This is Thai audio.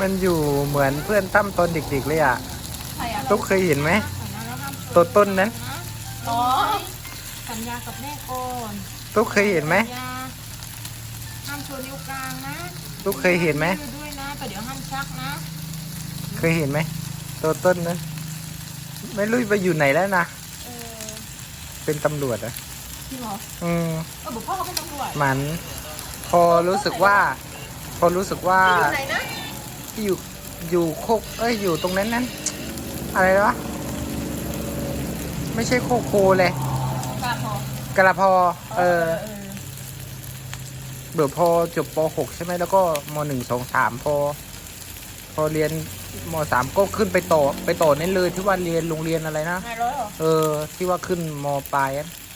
มันอยู่เหมือนเพื่อนตั้มตอนเด็กๆเลยอะใครอะตุ๊กเคยเห็นไหมแล้วห้ามตัวต้นนั้นอ๋อสัญญากับแม่ก่อนตุ๊กเคยเห็นไหมสัญญาห้ามโชว์นิ้วกลางนะตุ๊กเคยเห็นไหมดูด้วยนะแต่เดี๋ยวห้ามชักนะ เคยเห็นไหมตัวต้นนั้นไม่รู้ไปอยู่ไหนแล้วนะเออเป็นตำรวจอะจริงเหรออืม เออบอกพ่อเขาเป็นตำรวจมันพอรู้สึกว่า พอรู้สึกว่า อยู่ไหนนะที่ อยู่อยู่โคกเอ้ยอยู่ตรงนั้นนั้นอะไรวะไม่ใช่โคกโคเลยกาพอกระพอเออเออเดี๋ยวพอจบป .6 ใช่ไหมแล้วก็ม .1 2 3พอ พอเรียนม .3 ก็ขึ้นไปต่อไปต่อนั่นเลยที่ว่าเรียนโรงเรียนอะไรนะนายร้อยเหรอเออ ที่ว่าขึ้นมปลายอะอ